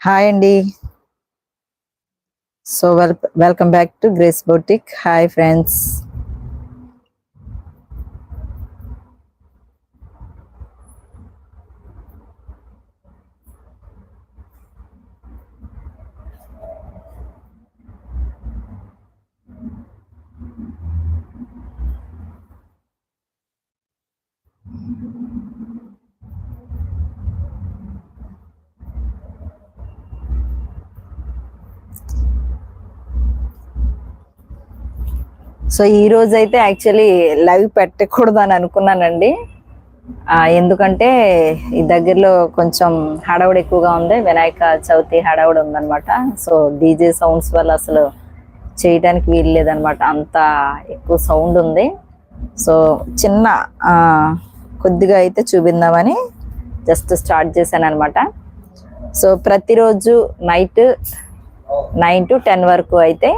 Hi అండి so well welcome back to Grace boutique hi friends so ఈ రోజు అయితే యాక్చువల్లీ లైవ్ పెట్టకూడదు అని అనుకున్నానండి ఎందుకంటే ఈ దగ్గరలో కొంచెం హడావుడు ఎక్కువగా ఉంది. వినాయక చవితి హడావుడు ఉందన్నమాట. సో డీజే సౌండ్స్ వల్ల అసలు చేయడానికి వీలు లేదనమాట అంత ఎక్కువ సౌండ్ ఉంది. సో చిన్న కొద్దిగా అయితే చూపిందామని జస్ట్ స్టార్ట్ చేశాను అనమాట సో ప్రతిరోజు నైట్ నైన్ టు టెన్ వరకు అయితే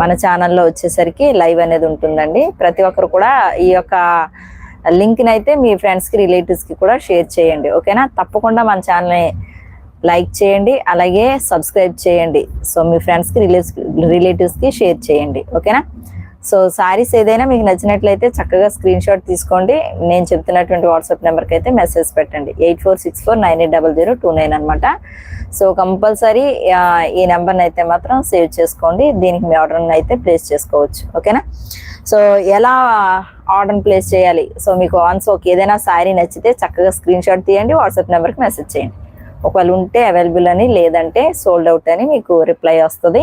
మన ఛానల్లో వచ్చేసరికి లైవ్ అనేది ఉంటుందండి. ప్రతి ఒక్కరు కూడా ఈ యొక్క లింక్ని అయితే మీ ఫ్రెండ్స్కి రిలేటివ్స్కి కూడా షేర్ చేయండి. ఓకేనా? తప్పకుండా మన ఛానల్ని లైక్ చేయండి. అలాగే సబ్స్క్రైబ్ చేయండి. సో మీ ఫ్రెండ్స్కి రిలేటివ్స్ రిలేటివ్స్కి షేర్ చేయండి. ఓకేనా? సో సారీస్ ఏదైనా మీకు నచ్చినట్లయితే చక్కగా స్క్రీన్ షాట్ తీసుకోండి. నేను చెప్తున్నటువంటి వాట్సాప్ నెంబర్కి అయితే మెసేజ్ పెట్టండి. Eight four six four nine eight double zero two nine అనమాట. సో కంపల్సరీ ఈ నెంబర్ని అయితే మాత్రం సేవ్ చేసుకోండి. దీనికి మీ ఆర్డర్ని అయితే ప్లేస్ చేసుకోవచ్చు. ఓకేనా సో ఎలా ఆర్డర్ ప్లేస్ చేయాలి? సో మీకు ఆన్స్ ఒక ఏదైనా శారీ నచ్చితే చక్కగా స్క్రీన్ షాట్ తీయండి వాట్సాప్ నెంబర్కి మెసేజ్ చేయండి. ఒకవేళ ఉంటే అవైలబుల్ అని లేదంటే సోల్డ్ అవుట్ అని మీకు రిప్లై వస్తుంది.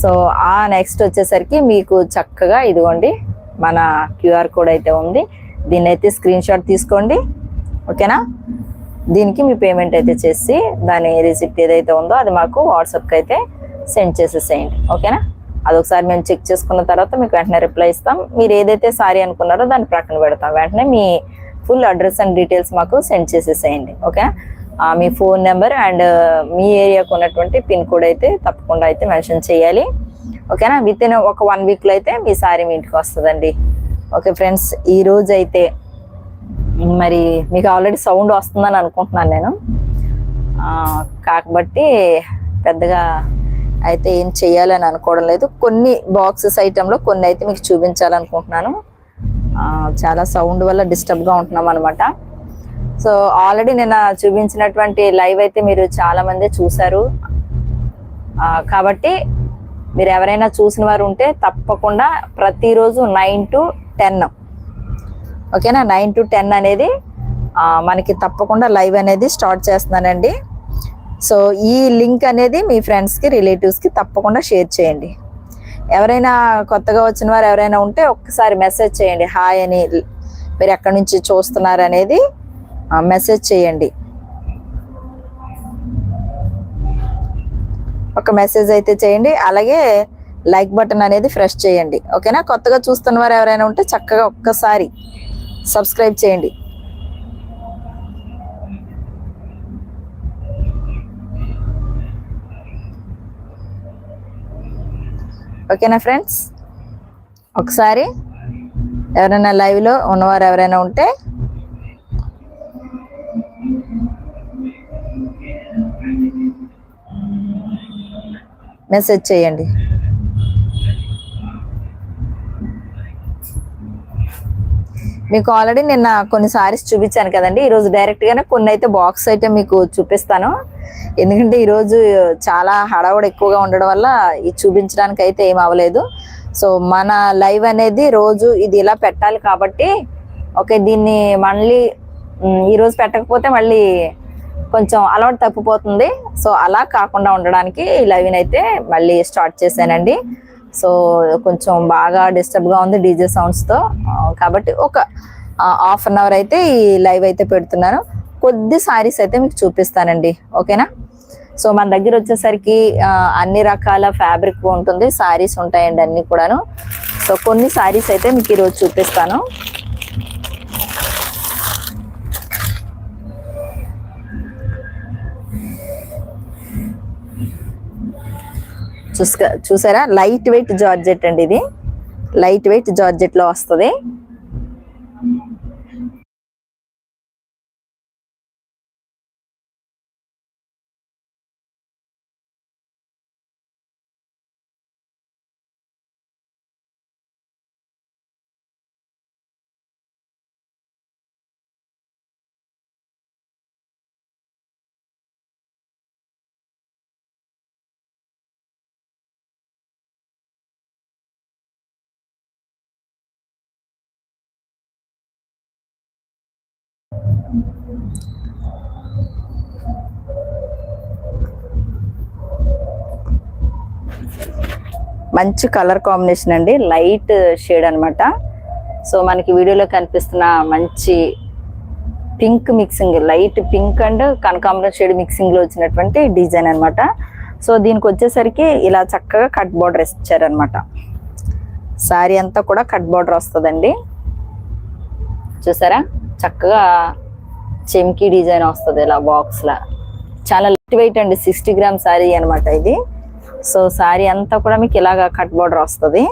సో ఆ నెక్స్ట్ వచ్చేసరికి మీకు చక్కగా ఇదిగోండి మన క్యూఆర్ కోడ్ అయితే ఉంది. దీన్ని అయితే స్క్రీన్ షాట్ తీసుకోండి ఓకేనా దీనికి మీ పేమెంట్ అయితే చేసి దాని రిసిప్ట్ ఏదైతే ఉందో అది మాకు వాట్సాప్కి అయితే సెండ్ చేసేసేయండి. ఓకేనా అదొకసారి మేము చెక్ చేసుకున్న తర్వాత మీకు వెంటనే రిప్లై ఇస్తాం. మీరు ఏదైతే సారీ అనుకున్నారో దాన్ని ప్రక్కన పెడతాం. వెంటనే మీ ఫుల్ అడ్రస్ అండ్ డీటెయిల్స్ మాకు సెండ్ చేసేసేయండి. ఓకేనా మీ ఫోన్ నెంబర్ అండ్ మీ ఏరియాకు ఉన్నటువంటి పిన్ కోడ్ అయితే తప్పకుండా అయితే మెన్షన్ చేయాలి. ఓకేనా? విత్ ఇన్ ఒక వన్ వీక్లో అయితే మీ సారీ మీ ఇంటికి వస్తుందండి. ఓకే ఫ్రెండ్స్ ఈ రోజు అయితే మరి మీకు ఆల్రెడీ సౌండ్ వస్తుందని అనుకుంటున్నాను నేను. కాబట్టి కాకబట్టి పెద్దగా అయితే ఏం చేయాలని అనుకోవడం లేదు. కొన్ని బాక్సెస్ ఐటెంలో కొన్ని అయితే మీకు చూపించాలనుకుంటున్నాను. చాలా సౌండ్ వల్ల డిస్టర్బ్గా ఉంటున్నాం అనమాట సో ఆల్రెడీ నిన్న చూపించినటువంటి లైవ్ అయితే మీరు చాలా మంది చూసారు కాబట్టి మీరు ఎవరైనా చూసిన వారు ఉంటే తప్పకుండా ప్రతిరోజు నైన్ టు టెన్. ఓకేనా? నైన్ టు టెన్ అనేది మనకి తప్పకుండా లైవ్ అనేది స్టార్ట్ చేస్తున్నానండి. సో ఈ లింక్ అనేది మీ ఫ్రెండ్స్కి రిలేటివ్స్కి తప్పకుండా షేర్ చేయండి. ఎవరైనా కొత్తగా వచ్చిన వారు ఎవరైనా ఉంటే ఒక్కసారి మెసేజ్ చేయండి. హాయ్ అని మీరు ఎక్కడి నుంచి చూస్తున్నారు అనేది. మెసేజ్ చేయండి. ఒక మెసేజ్ అయితే చేయండి. అలాగే లైక్ బటన్ అనేది ఫ్రెష్ చేయండి. ఓకేనా కొత్తగా చూస్తున్న వారు ఎవరైనా ఉంటే చక్కగా ఒక్కసారి సబ్స్క్రైబ్ చేయండి. ఓకేనా ఫ్రెండ్స్ ఒకసారి ఎవరైనా లైవ్లో ఉన్నవారు ఎవరైనా ఉంటే మెసేజ్ చేయండి. మీకు ఆల్రెడీ నిన్న కొన్ని సారీస్ చూపించాను కదండి. ఈరోజు డైరెక్ట్ గానే కొన్ని అయితే బాక్స్ అయితే మీకు చూపిస్తాను. ఎందుకంటే ఈరోజు చాలా హడావుడు ఎక్కువగా ఉండడం వల్ల ఇది చూపించడానికి అయితే ఏం అవ్వలేదు. సో మన లైవ్ అనేది రోజు ఇది ఇలా పెట్టాలి కాబట్టి ఓకే దీన్ని మళ్ళీ ఈరోజు పెట్టకపోతే మళ్ళీ కొంచెం అలవాటు తప్పిపోతుంది. సో అలా కాకుండా ఉండడానికి ఈ అయితే మళ్ళీ స్టార్ట్ చేశానండి. సో కొంచెం బాగా డిస్టర్బ్గా ఉంది డీజే సౌండ్స్తో కాబట్టి ఒక హాఫ్ అన్ అవర్ అయితే ఈ లైవ్ అయితే పెడుతున్నాను. కొద్ది సారీస్ అయితే మీకు చూపిస్తానండి. ఓకేనా? సో మన దగ్గర వచ్చేసరికి అన్ని రకాల ఫ్యాబ్రిక్ ఉంటుంది సారీస్ ఉంటాయండి అన్ని కూడాను. సో కొన్ని సారీస్ అయితే మీకు ఈరోజు చూపిస్తాను. చూసుక చూసారా? లైట్ వెయిట్ జార్జెట్ అండి ఇది. లైట్ వెయిట్ జార్జెట్లో వస్తుంది. మంచి కలర్ కాంబినేషన్ అండి. లైట్ షేడ్ అనమాట సో మనకి వీడియోలో కనిపిస్తున్న మంచి pink mixing light pink and కనకాంబరం షేడ్ మిక్సింగ్లో వచ్చినటువంటి డిజైన్ అనమాట సో దీనికి వచ్చేసరికి ఇలా చక్కగా కట్ బార్డర్ ఇచ్చారనమాట శారీ అంతా కూడా కట్ బార్డర్ వస్తుందండి. చూసారా? చక్కగా చెమ్కీ డిజైన్ వస్తుంది ఇలా బాక్స్ లా చాలా లైట్ వెయిట్ అండి సిక్స్టీ గ్రామ్ సారీ అన్నమాట ఇది. సో శారీ అంతా కూడా మీకు ఇలాగా కట్ బార్డర్ వస్తుంది.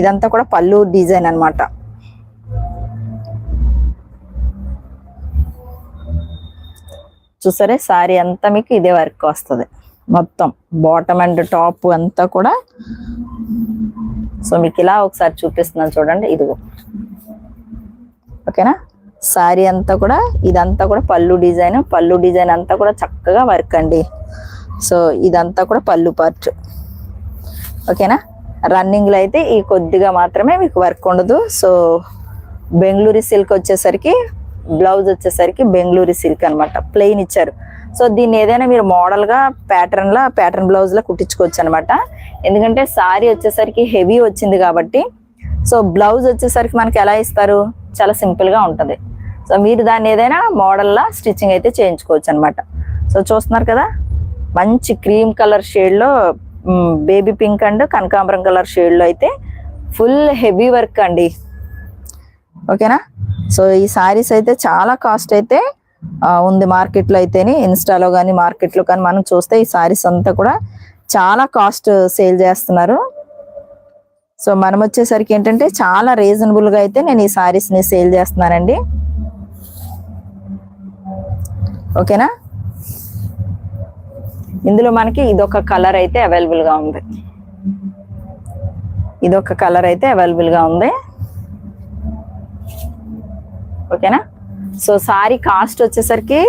ఇదంతా కూడా పళ్ళు డిజైన్ అన్నమాట. చూసారే? శారీ అంతా మీకు ఇదే వర్క్ వస్తుంది. మొత్తం బాటమ్ అండ్ టాప్ అంతా కూడా. సో మీకు ఇలా ఒకసారి చూపిస్తున్నాను చూడండి ఇదిగో. ఓకేనా? సారీ అంతా కూడా ఇదంతా కూడా పళ్ళు డిజైన్ పళ్ళు డిజైన్ అంతా కూడా చక్కగా వర్క్ అండి. సో ఇదంతా కూడా పళ్ళు పార్ట్ ఓకేనా? రన్నింగ్లో అయితే ఈ కొద్దిగా మాత్రమే మీకు వర్క్ ఉండదు. సో బెంగళూరు సిల్క్ వచ్చేసరికి బ్లౌజ్ వచ్చేసరికి బెంగళూరు సిల్క్ అన్నమాట. ప్లెయిన్ ఇచ్చారు. సో దీన్ని ఏదైనా మీరు మోడల్గా గా ప్యాటర్న్ బ్లౌజ్లో కుట్టించుకోవచ్చు అనమాట ఎందుకంటే సారీ వచ్చేసరికి హెవీ వచ్చింది కాబట్టి. సో బ్లౌజ్ వచ్చేసరికి మనకి ఎలా ఇస్తారు? చాలా సింపుల్గా ఉంటుంది. సో మీరు దాన్ని ఏదైనా మోడల్లా స్టిచ్చింగ్ అయితే చేయించుకోవచ్చు అనమాట సో చూస్తున్నారు కదా మంచి క్రీమ్ కలర్ షేడ్లో బేబీ పింక్ అండ్ కనకాంబరం కలర్ షేడ్లో అయితే ఫుల్ హెవీ వర్క్ అండి. ఓకేనా సో ఈ సారీస్ అయితే చాలా కాస్ట్ అయితే ఉంది మార్కెట్లో అయితేనే ఇన్స్టాలో కానీ మార్కెట్లో కానీ మనం చూస్తే ఈ సారీస్ అంతా కూడా చాలా కాస్ట్ సేల్ చేస్తున్నారు. సో మనం వచ్చేసరికి ఏంటంటే చాలా రీజనబుల్గా అయితే నేను ఈ సారీస్ని సేల్ చేస్తున్నానండి. ఓకేనా? ఇందులో మనకి ఇదొక కలర్ అయితే అవైలబుల్గా ఉంది. ఇదొక కలర్ అయితే అవైలబుల్గా ఉంది. ఓకేనా? సో సారీ కాస్ట్ వచ్చేసరికి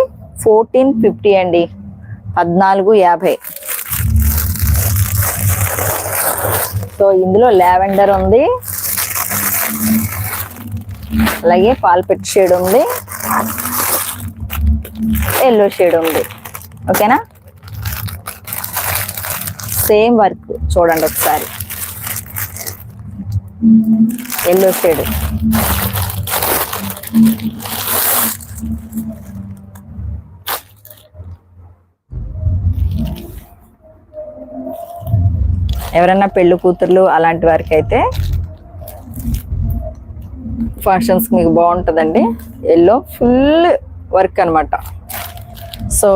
ఫోర్టీన్ ఫిఫ్టీ అండి. పద్నాలుగు యాభై. సో ఇందులో లావెండర్ ఉంది. అలాగే పాల్పెట్ షేడ్ ఉంది. ఎల్లో షేడ్ ఉంది. ఓకేనా? సేమ్ వర్క్ చూడండి ఒకసారి. Yellow shade. ఎవరైనా పెళ్ళి కూతుర్లు అలాంటి వారికి అయితే ఫంక్షన్స్ మీకు బాగుంటుందండి. ఎల్లో ఫుల్ వర్క్ అన్నమాట. సో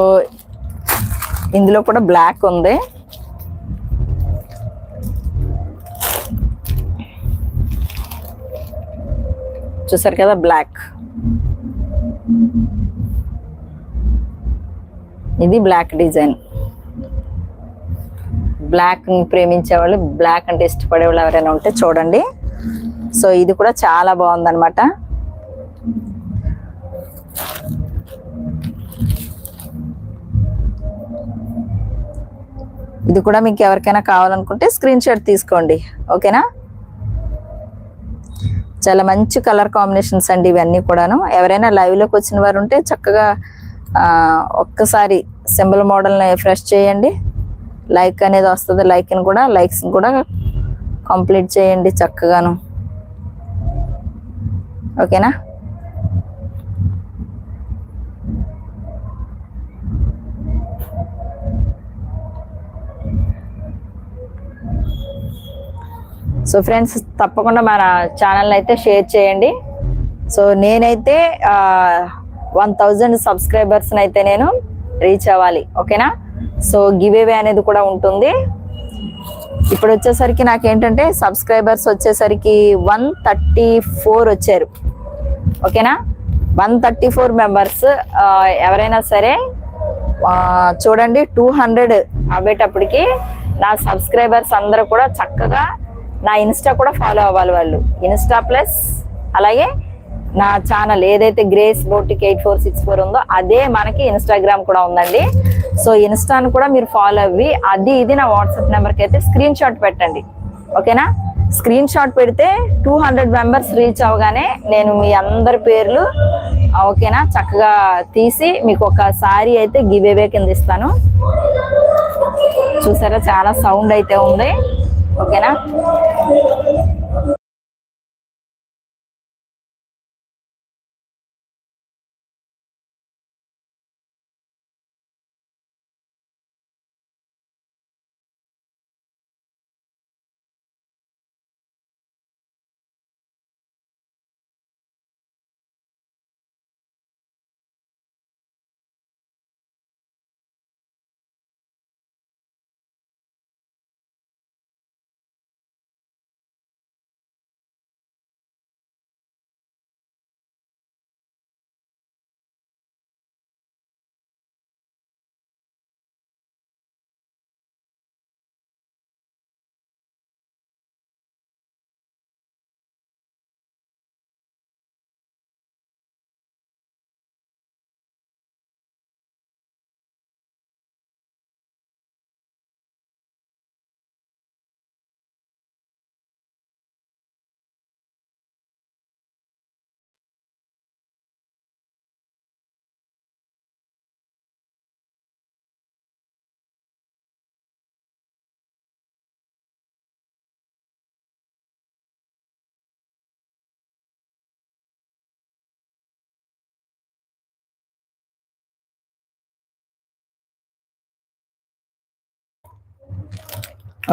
ఇందులో కూడా బ్లాక్ ఉంది. చూసారు కదా బ్లాక్ ఇది బ్లాక్ డిజైన్ బ్లాక్ ప్రేమించే వాళ్ళు బ్లాక్ అంటే ఇష్టపడే వాళ్ళు ఎవరైనా ఉంటే చూడండి. సో ఇది కూడా చాలా బాగుందనమాట ఇది కూడా మీకు ఎవరికైనా కావాలనుకుంటే స్క్రీన్ షాట్ తీసుకోండి. ఓకేనా? చాలా మంచి కలర్ కాంబినేషన్స్ అండి ఇవన్నీ కూడాను. ఎవరైనా లైవ్లోకి వచ్చిన వారు ఉంటే చక్కగా ఒక్కసారి సింబల్ మోడల్ని ఫ్రెష్ చేయండి. లైక్ అనేది వస్తుంది. లైక్ని కూడా లైక్స్ని కూడా కంప్లీట్ చేయండి చక్కగాను. ఓకేనా? సో ఫ్రెండ్స్ తప్పకుండా మన ఛానల్ అయితే షేర్ చేయండి. సో నేనైతే వన్ థౌజండ్ సబ్స్క్రైబర్స్ని అయితే నేను రీచ్ అవ్వాలి. ఓకేనా? సో గివ్ అవే అనేది కూడా ఉంటుంది. ఇప్పుడు వచ్చేసరికి నాకేంటంటే సబ్స్క్రైబర్స్ వచ్చేసరికి వన్ థర్టీ ఫోర్ వచ్చారు. ఓకేనా? వన్ థర్టీ ఫోర్ మెంబర్స్ ఎవరైనా సరే చూడండి టూ హండ్రెడ్ అవ్వేటప్పటికి నా సబ్స్క్రైబర్స్ అందరూ కూడా చక్కగా నా ఇన్స్టా కూడా ఫాలో అవ్వాలి వాళ్ళు. ఇన్స్టా ప్లస్ అలాగే నా ఛానల్ ఏదైతే Grace boutique eight four six four ఉందో అదే మనకి ఇన్స్టాగ్రామ్ కూడా ఉందండి. సో ఇన్స్టాను కూడా మీరు ఫాలో అవ్వి. అది ఇది నా వాట్సాప్ నెంబర్కి అయితే స్క్రీన్ షాట్ పెట్టండి. ఓకేనా? స్క్రీన్ షాట్ పెడితే టూ హండ్రెడ్ మెంబర్స్ రీచ్ అవగానే నేను మీ అందరి పేర్లు ఓకేనా? చక్కగా తీసి మీకు ఒక సారీ అయితే గివ్ అవే కింద ఇస్తాను. చూసారా? చాలా సౌండ్ అయితే ఉంది. ఓకేనా?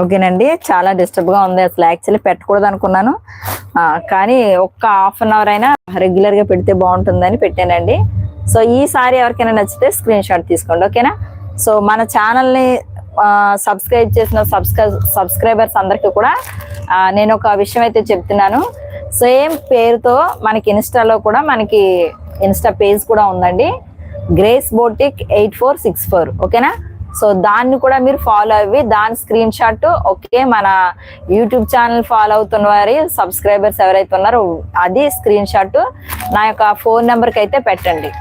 ఓకేనండి. చాలా డిస్టర్బ్గా ఉంది అసలు. యాక్చువల్లీ పెట్టకూడదు అనుకున్నాను. కానీ ఒక్క హాఫ్ అన్ అవర్ అయినా రెగ్యులర్గా పెడితే బాగుంటుందని పెట్టానండి. సో ఈసారి ఎవరికైనా నచ్చితే స్క్రీన్ షాట్ తీసుకోండి. ఓకేనా? సో మన ఛానల్ని సబ్స్క్రైబ్ చేసిన సబ్స్క్రై సబ్స్క్రైబర్స్ అందరికీ కూడా నేను ఒక విషయం అయితే చెప్తున్నాను. సేమ్ పేరుతో మనకి ఇన్స్టాలో కూడా మనకి ఇన్స్టా పేజ్ కూడా ఉందండి. Grace boutique eight four six four ఓకేనా? సో దాన్ని కూడా మీరు ఫాలో అవ్వి దాని స్క్రీన్ షాట్ ఓకే మన యూట్యూబ్ ఛానల్ ఫాలో అవుతున్న వారి సబ్స్క్రైబర్స్ ఎవరైతే ఉన్నారో అది స్క్రీన్ షాట్ నా యొక్క ఫోన్ నెంబర్కి అయితే పెట్టండి.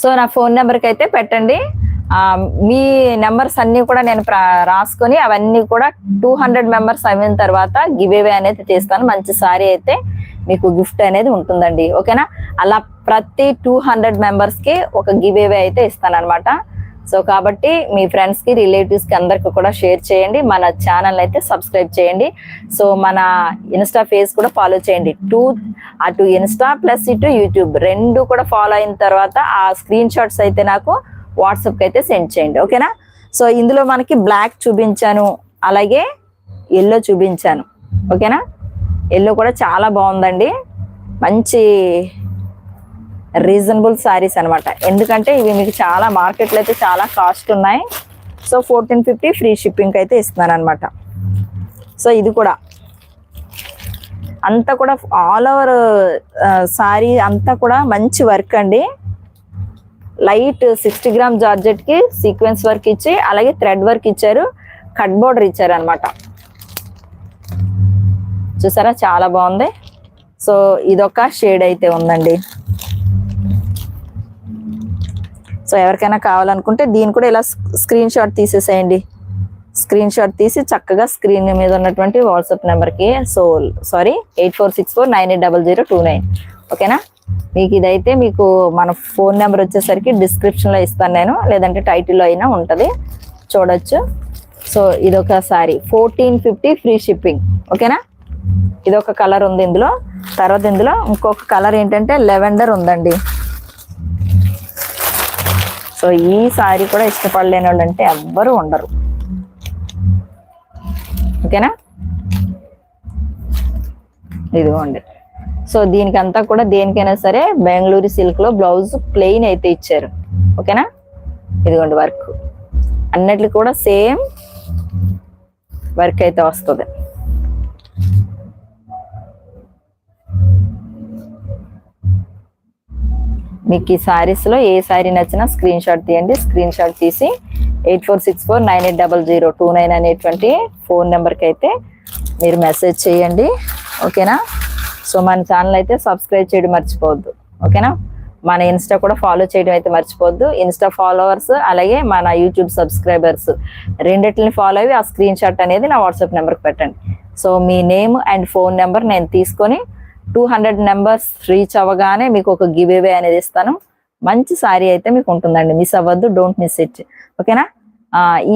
సో నా ఫోన్ నెంబర్కి అయితే పెట్టండి. మీ నెంబర్స్ అన్ని కూడా నేను రాసుకొని అవన్నీ కూడా టూ హండ్రెడ్ మెంబర్స్ అయిన తర్వాత గివ్ అవే అనేది చేస్తాను. మంచి సారీ అయితే మీకు గిఫ్ట్ అనేది ఉంటుందండి. ఓకేనా? అలా ప్రతి టూ హండ్రెడ్ మెంబర్స్కి ఒక గివ్ అవే అయితే ఇస్తాను అనమాట సో కాబట్టి మీ ఫ్రెండ్స్కి రిలేటివ్స్కి అందరికి కూడా షేర్ చేయండి. మన ఛానల్ అయితే సబ్స్క్రైబ్ చేయండి. సో మన ఇన్స్టా ఫేస్ కూడా ఫాలో చేయండి. టూ అటు ఇన్స్టా ప్లస్ ఇటు యూట్యూబ్. రెండు కూడా ఫాలో అయిన తర్వాత ఆ స్క్రీన్ షాట్స్ అయితే నాకు వాట్సాప్కి అయితే సెండ్ చేయండి ఓకేనా? సో ఇందులో మనకి బ్లాక్ చూపించాను అలాగే ఎల్లో చూపించాను ఓకేనా? ఎల్లో కూడా చాలా బాగుందండి. మంచి రీజనబుల్ శారీస్ అనమాట ఎందుకంటే ఇవి మీకు చాలా మార్కెట్లో అయితే చాలా కాస్ట్ ఉన్నాయి. So fourteen fifty free shipping అయితే ఇస్తున్నాను అనమాట సో ఇది కూడా. అంతా కూడా ఆల్ ఓవర్ సారీ అంతా కూడా మంచి వర్క్ అండి. లైట్ సిక్స్టీ గ్రామ్ జార్జెట్కి సీక్వెన్స్ వర్క్ ఇచ్చి అలాగే థ్రెడ్ వర్క్ ఇచ్చారు. కట్ బోర్డర్ ఇచ్చారు అనమాట చూసారా? చాలా బాగుంది. సో ఇదొక షేడ్ అయితే ఉందండి. సో ఎవరికైనా కావాలనుకుంటే దీన్ని కూడా ఇలా స్క్రీన్ షాట్ తీసేసేయండి. స్క్రీన్ షాట్ తీసి చక్కగా స్క్రీన్ మీద ఉన్నటువంటి వాట్సాప్ నెంబర్కి so sari eight four six four nine eight double zero two nine. ఓకేనా? మీకు ఇదైతే మీకు మన ఫోన్ నెంబర్ వచ్చేసరికి డిస్క్రిప్షన్లో ఇస్తాను నేను. లేదంటే టైటిల్లో అయినా ఉంటుంది. చూడొచ్చు. సో ఇదొక sari fourteen fifty free shipping ఓకేనా? ఇదొక కలర్ ఉంది ఇందులో. తర్వాత ఇందులో ఇంకొక కలర్ ఏంటంటే లెవెండర్ ఉందండి. సో ఈ సారీ కూడా ఇష్టపడలేని వాళ్ళు అంటే ఎవ్వరు ఉండరు. ఓకేనా? ఇదిగోండి. సో దీనికంతా కూడా దేనికైనా సరే బెంగళూరు సిల్క్లో బ్లౌజ్ ప్లెయిన్ అయితే ఇచ్చారు. ఓకేనా? ఇదిగోండి వర్క్. అన్నిటికి కూడా సేమ్ వర్క్ అయితే వస్తుంది. మీకు ఈ సారీస్లో ఏ సారీ నచ్చినా స్క్రీన్ షాట్ తీయండి. స్క్రీన్ షాట్ తీసి eight four six four nine eight double zero two nine అనేటువంటి ఫోన్ నెంబర్కి అయితే మీరు మెసేజ్ చేయండి. ఓకేనా? సో మన ఛానల్ అయితే సబ్స్క్రైబ్ చేయడం మర్చిపోవద్దు. ఓకేనా? మన ఇన్స్టా కూడా ఫాలో చేయడం అయితే మర్చిపోవద్దు. ఇన్స్టా ఫాలోవర్స్ అలాగే మన యూట్యూబ్ సబ్స్క్రైబర్స్ రెండిటిని ఫాలో అయ్యి ఆ స్క్రీన్ షాట్ అనేది నా వాట్సాప్ నెంబర్కి పెట్టండి. సో మీ నేమ్ అండ్ ఫోన్ నెంబర్ నేను తీసుకొని టూ హండ్రెడ్ నెంబర్స్ రీచ్ అవ్వగానే మీకు ఒక గివ్ అవే అనేది ఇస్తాను. మంచి సారీ అయితే మీకు ఉంటుందండి. మిస్ అవ్వద్దు డోంట్ మిస్ ఇట్ ఓకేనా?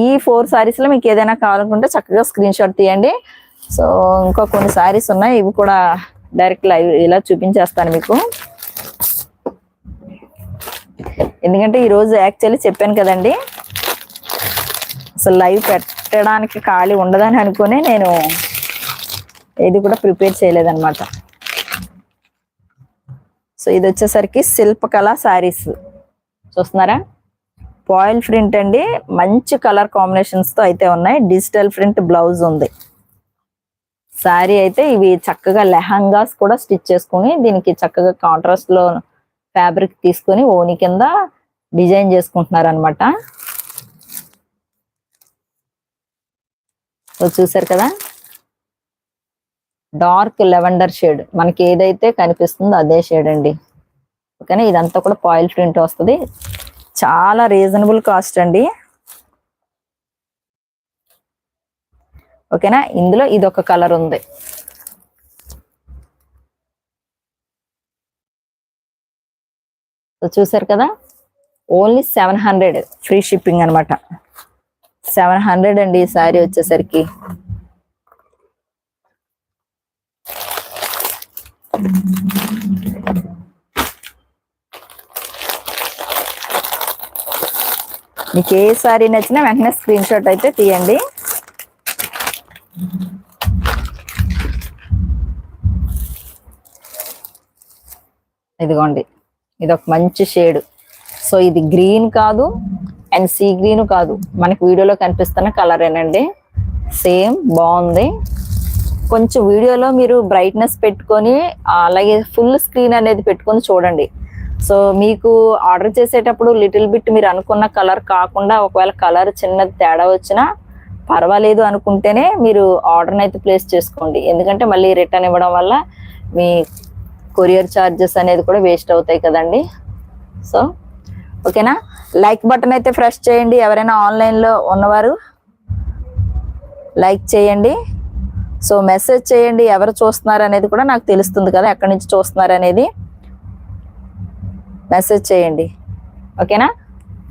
ఈ ఫోర్ శారీస్లో మీకు ఏదైనా కావాలనుకుంటే చక్కగా స్క్రీన్ షాట్ తీయండి. సో ఇంకా కొన్ని సారీస్ ఉన్నాయి. ఇవి కూడా డైరెక్ట్ లైవ్ ఇలా చూపించేస్తాను మీకు. ఎందుకంటే ఈరోజు యాక్చువల్లీ చెప్పాను కదండి అసలు లైవ్ పెట్టడానికి ఖాళీ ఉండదని అనుకునే నేను ఏది కూడా ప్రిపేర్ చేయలేదన్నమాట. సో ఇది వచ్చేసరికి శిల్పకళ శారీస్. చూస్తున్నారా? పాయిల్ ప్రింట్ అండి మంచి కలర్ కాంబినేషన్స్తో అయితే ఉన్నాయి. డిజిటల్ ప్రింట్ బ్లౌజ్ ఉంది. శారీ అయితే ఇవి చక్కగా లెహంగాస్ కూడా స్టిచ్ చేసుకుని దీనికి చక్కగా కాంట్రాస్ట్లో ఫ్యాబ్రిక్ తీసుకొని ఓని కింద డిజైన్ చేసుకుంటున్నారు అనమాట చూసారు కదా? Dark lavender shade. మనకి ఏదైతే కనిపిస్తుందో అదే షేడ్ అండి. ఓకేనా? ఇదంతా కూడా పాయిల్ ప్రింట్ వస్తుంది. చాలా రీజనబుల్ కాస్ట్ అండి. ఓకేనా? ఇందులో ఇదొక కలర్ ఉంది. చూసారు కదా? Only seven hundred free shipping అన్నమాట. సెవెన్ హండ్రెడ్ అండి ఈ శారీ వచ్చేసరికి. మీకు ఏ సారీ నచ్చినా వెంటనే స్క్రీన్ షాట్ అయితే తీయండి. ఇదిగోండి. ఇది ఒక మంచి షేడ్. సో ఇది గ్రీన్ కాదు అండ్ సీ గ్రీన్ కాదు. మనకి వీడియోలో కనిపిస్తున్న కలరేనండి సేమ్ బాగుంది. కొంచెం వీడియోలో మీరు బ్రైట్నెస్ పెట్టుకొని అలాగే ఫుల్ స్క్రీన్ అనేది పెట్టుకొని చూడండి. సో మీకు ఆర్డర్ చేసేటప్పుడు లిటిల్ బిట్ మీరు అనుకున్న కలర్ కాకుండా ఒకవేళ కలర్ చిన్నది తేడా వచ్చినా పర్వాలేదు అనుకుంటేనే మీరు ఆర్డర్ని అయితే ప్లేస్ చేసుకోండి. ఎందుకంటే మళ్ళీ రిటర్న్ ఇవ్వడం వల్ల మీ కొరియర్ ఛార్జెస్ అనేది కూడా వేస్ట్ అవుతాయి కదండి. సో ఓకేనా? లైక్ బటన్ అయితే ఫ్రెష్ చేయండి. ఎవరైనా ఆన్లైన్లో ఉన్నవారు లైక్ చేయండి. సో మెసేజ్ చేయండి. ఎవరు చూస్తున్నారు అనేది కూడా నాకు తెలుస్తుంది కదా ఎక్కడి నుంచి చూస్తున్నారు అనేది. మెసేజ్ చేయండి. ఓకేనా?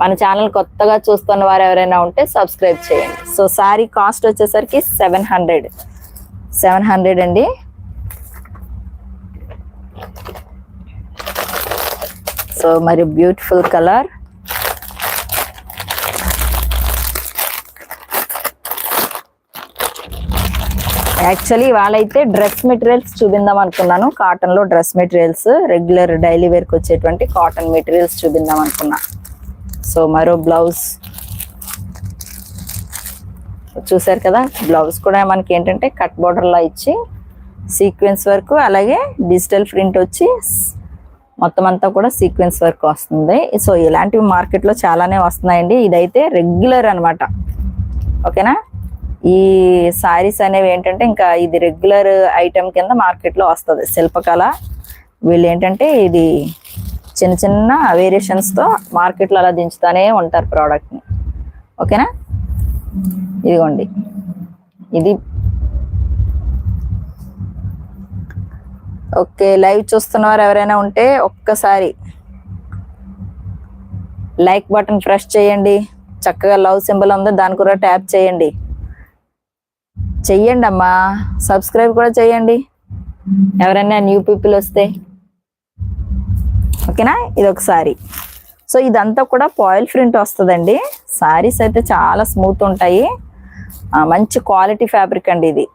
మన ఛానల్ కొత్తగా చూస్తున్న వారు ఎవరైనా ఉంటే సబ్స్క్రైబ్ చేయండి. సో సారీ కాస్ట్ వచ్చేసరికి సెవెన్ హండ్రెడ్. సెవెన్ హండ్రెడ్ అండి. సో మరి బ్యూటిఫుల్ కలర్. యాక్చువల్లీ వాళ్ళైతే డ్రెస్ మెటీరియల్స్ చూపిందాం అనుకున్నాను. కాటన్లో డ్రెస్ మెటీరియల్స్ రెగ్యులర్ డైలీ వేర్కి వచ్చేటువంటి కాటన్ మెటీరియల్స్ చూపిందాం అనుకున్నాను సో మరో బ్లౌజ్. చూసారు కదా బ్లౌజ్ కూడా మనకి ఏంటంటే కట్ బోర్డర్లా ఇచ్చి సీక్వెన్స్ వర్క్ అలాగే డిజిటల్ ప్రింట్ వచ్చి మొత్తం అంతా కూడా సీక్వెన్స్ వర్క్ వస్తుంది. సో ఇలాంటివి మార్కెట్లో చాలానే వస్తున్నాయండి. ఇదైతే రెగ్యులర్ అన్నమాట. ఓకేనా? ఈ శారీస్ అనేవి ఏంటంటే ఇంకా ఇది రెగ్యులర్ ఐటెం కింద మార్కెట్లో వస్తుంది. శిల్పకళ. వీళ్ళు ఏంటంటే ఇది చిన్న చిన్న వేరియేషన్స్తో మార్కెట్లో అలా దించుతూనే ఉంటారు ప్రోడక్ట్ని. ఓకేనా? ఇదిగోండి. ఇది. ఓకే లైవ్ చూస్తున్నవారు ఎవరైనా ఉంటే ఒక్కసారి లైక్ బటన్ ప్రెస్ చేయండి. చక్కగా లవ్ సింబల్ ఉందో దాని కూడా ట్యాప్ చేయండి. చెయ్యండి అమ్మా సబ్స్క్రైబ్ కూడా చేయండి ఎవరైనా న్యూ పీపుల్ వస్తే. ఓకేనా? ఇది ఒక సారీ. సో ఇదంతా కూడా పాయిల్ ప్రింట్ వస్తుందండి. సారీస్ అయితే చాలా స్మూత్ ఉంటాయి. మంచి క్వాలిటీ ఫ్యాబ్రిక్ అండి ఇది.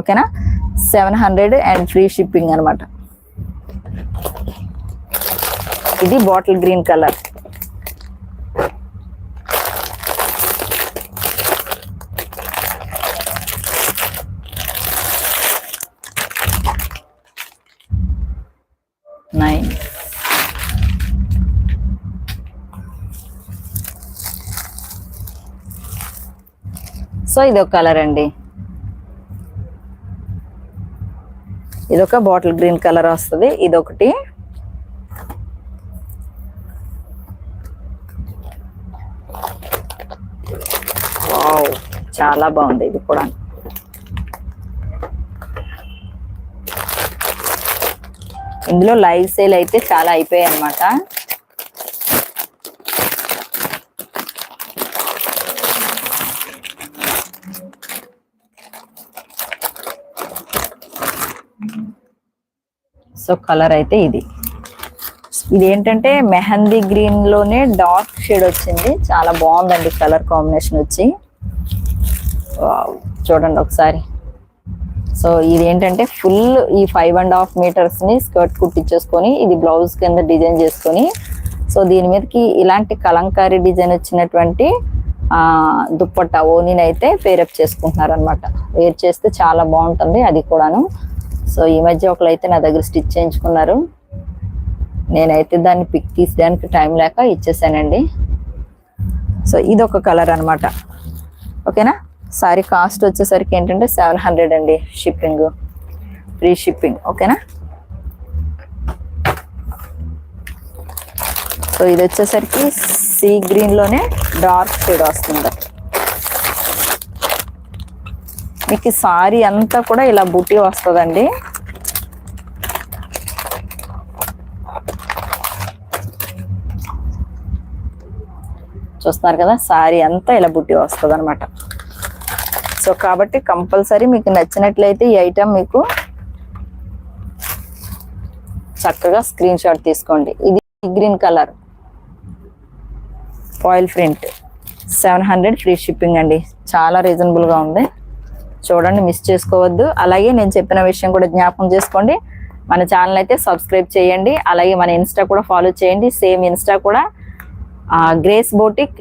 ఓకేనా? Seven hundred and free shipping అనమాట ఇది bottle green colour nine so ఇది ఒక కలర్ అండి. ఇదొక బాటిల్ గ్రీన్ కలర్ వస్తుంది. ఇదొకటి. వావ్ చాలా బాగుంది ఇది కూడా. ఇందులో లైవ్ సేల్ అయితే చాలా అయిపోయాయి అన్నమాట సో కలర్ అయితే ఇది. ఇది ఏంటంటే మెహందీ గ్రీన్లోనే డార్క్ షేడ్ వచ్చింది. చాలా బాగుందండి కలర్ కాంబినేషన్ వచ్చి. చూడండి ఒకసారి. సో ఇది ఏంటంటే ఫుల్ ఈ ఫైవ్ అండ్ హాఫ్ మీటర్స్ని స్కర్ట్ కుట్టించేసుకొని ఇది బ్లౌజ్ కింద డిజైన్ చేసుకొని సో దీని మీదకి ఇలాంటి కలంకారీ డిజైన్ వచ్చినటువంటి దుప్పట్ట ఓనీని అయితే పేరప్ చేసుకుంటున్నారు అనమాట వేర్ చేస్తే చాలా బాగుంటుంది అది కూడాను. సో ఈ మధ్య ఒకరైతే నా దగ్గర స్టిచ్ చేయించుకున్నారు. నేనైతే దాన్ని పిక్ తీసడానికి టైం లేక ఇచ్చేసానండి. సో ఇది ఒక కలర్ అనమాట ఓకేనా సారీ కాస్ట్ వచ్చేసరికి ఏంటంటే సెవెన్ హండ్రెడ్ అండి షిప్పింగ్ ఫ్రీ షిప్పింగ్ ఓకేనా సో ఇది వచ్చేసరికి సీ గ్రీన్లోనే డార్క్ షేడ్ వస్తుంది. మీకు సారీ అంతా కూడా ఇలా బుట్టి వస్తుందండి. చూస్తున్నారు కదా? సారీ అంతా ఇలా బుట్టి వస్తుంది అనమాట సో కాబట్టి కంపల్సరీ మీకు నచ్చినట్లయితే ఈ ఐటమ్ మీకు చక్కగా స్క్రీన్ షాట్ తీసుకోండి. ఇది green colour. Foil print seven hundred free shipping అండి. చాలా రీజనబుల్గా ఉంది. చూడండి మిస్ చేసుకోవద్దు. అలాగే నేను చెప్పిన విషయం కూడా జ్ఞాపకం చేసుకోండి. మన ఛానల్ అయితే సబ్స్క్రైబ్ చేయండి. అలాగే మన ఇన్స్టా కూడా ఫాలో చేయండి. సేమ్ ఇన్స్టా కూడా grace boutique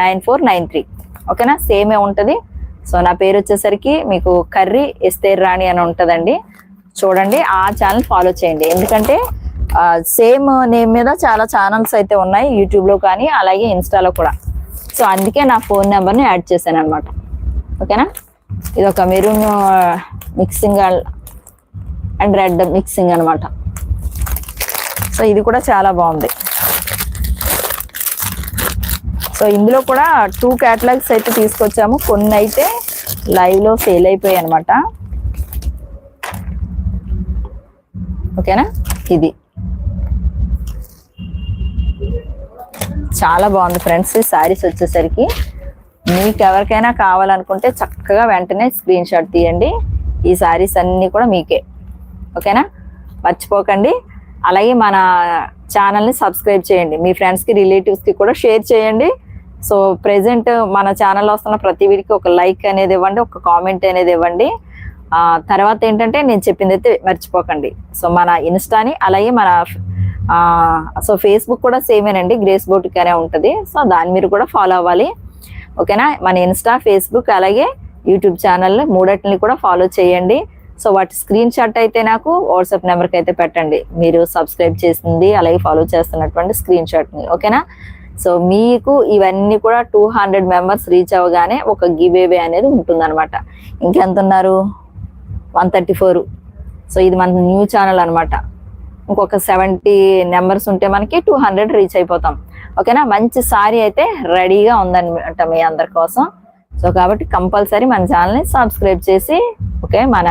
nine four nine three ఓకేనా సేమే ఉంటుంది. సో నా పేరు వచ్చేసరికి మీకు కర్రీ ఎస్తేర్ రాణి అని ఉంటుందండి. చూడండి ఆ ఛానల్ ఫాలో చేయండి. ఎందుకంటే సేమ్ నేమ్ మీద చాలా ఛానల్స్ అయితే ఉన్నాయి యూట్యూబ్లో కానీ అలాగే ఇన్స్టాలో కూడా. సో అందుకే నా ఫోన్ నెంబర్ని యాడ్ చేశాను అనమాట ఓకేనా ఇది ఒక maroon mixing and red mixing అన్నమాట. సో ఇది కూడా చాలా బాగుంది. సో ఇందులో కూడా టూ క్యాటలాగ్స్ అయితే తీసుకొచ్చాము. కొన్ని అయితే లైవ్లో సేల్ అయిపోయాయి అనమాట ఓకేనా? ఇది. చాలా బాగుంది ఫ్రెండ్స్ ఈ శారీస్ వచ్చేసరికి. మీకు ఎవరికైనా కావాలనుకుంటే చక్కగా వెంటనే స్క్రీన్ షాట్ తీయండి. ఈ శారీస్ అన్ని కూడా మీకే. ఓకేనా? మర్చిపోకండి. అలాగే మన ఛానల్ని సబ్స్క్రైబ్ చేయండి. మీ ఫ్రెండ్స్కి రిలేటివ్స్కి కూడా షేర్ చేయండి. సో ప్రెసెంట్ మన ఛానల్లో వస్తున్న ప్రతి వీడికి ఒక లైక్ అనేది ఇవ్వండి ఒక కామెంట్ అనేది ఇవ్వండి. తర్వాత ఏంటంటే నేను చెప్పింది అయితే మర్చిపోకండి. సో మన ఇన్స్టాని అలాగే మన సో ఫేస్బుక్ కూడా సేమేనండి గ్రేస్ బోటిక్ అనే ఉంటుంది. సో దాన్ని మీరు కూడా ఫాలో అవ్వాలి. ఓకేనా? మన ఇన్స్టా ఫేస్బుక్ అలాగే యూట్యూబ్ ఛానల్ మూడటిని కూడా ఫాలో చేయండి. సో వాటి స్క్రీన్ షాట్ అయితే నాకు వాట్సాప్ నెంబర్కి అయితే పెట్టండి. మీరు సబ్స్క్రైబ్ చేసింది అలాగే ఫాలో చేస్తున్నటువంటి స్క్రీన్ షాట్ని ఓకేనా? సో మీకు ఇవన్నీ కూడా టూ హండ్రెడ్ మెంబర్స్ రీచ్ అవ్వగానే ఒక గివేవే అనేది ఉంటుందన్నమాట. ఇంకెంత ఉన్నారు? One thirty four. సో ఇది మన న్యూ ఛానల్ అనమాట ఇంకొక సెవెంటీ నెంబర్స్ ఉంటే మనకి టూ హండ్రెడ్ రీచ్ అయిపోతాం. ఓకేనా? మంచి సారీ అయితే రెడీగా ఉందన్నమాట మీ అందరి కోసం. సో కాబట్టి కంపల్సరీ మన ఛానల్ని సబ్స్క్రైబ్ చేసి ఓకే మన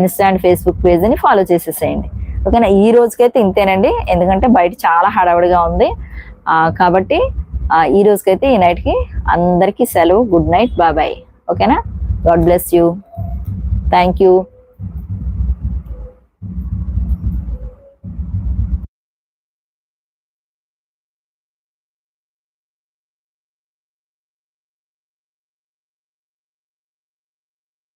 ఇన్స్టాంట్ ఫేస్బుక్ పేజ్ని ఫాలో చేసేసేయండి. ఓకేనా? ఈ రోజుకైతే ఇంతేనండి. ఎందుకంటే బయట చాలా హడావుడిగా ఉంది. కాబట్టి ఈ రోజుకైతే ఈ నైట్కి అందరికీ సెలవు. గుడ్ నైట్ బాబాయ్ ఓకేనా? God bless you thank you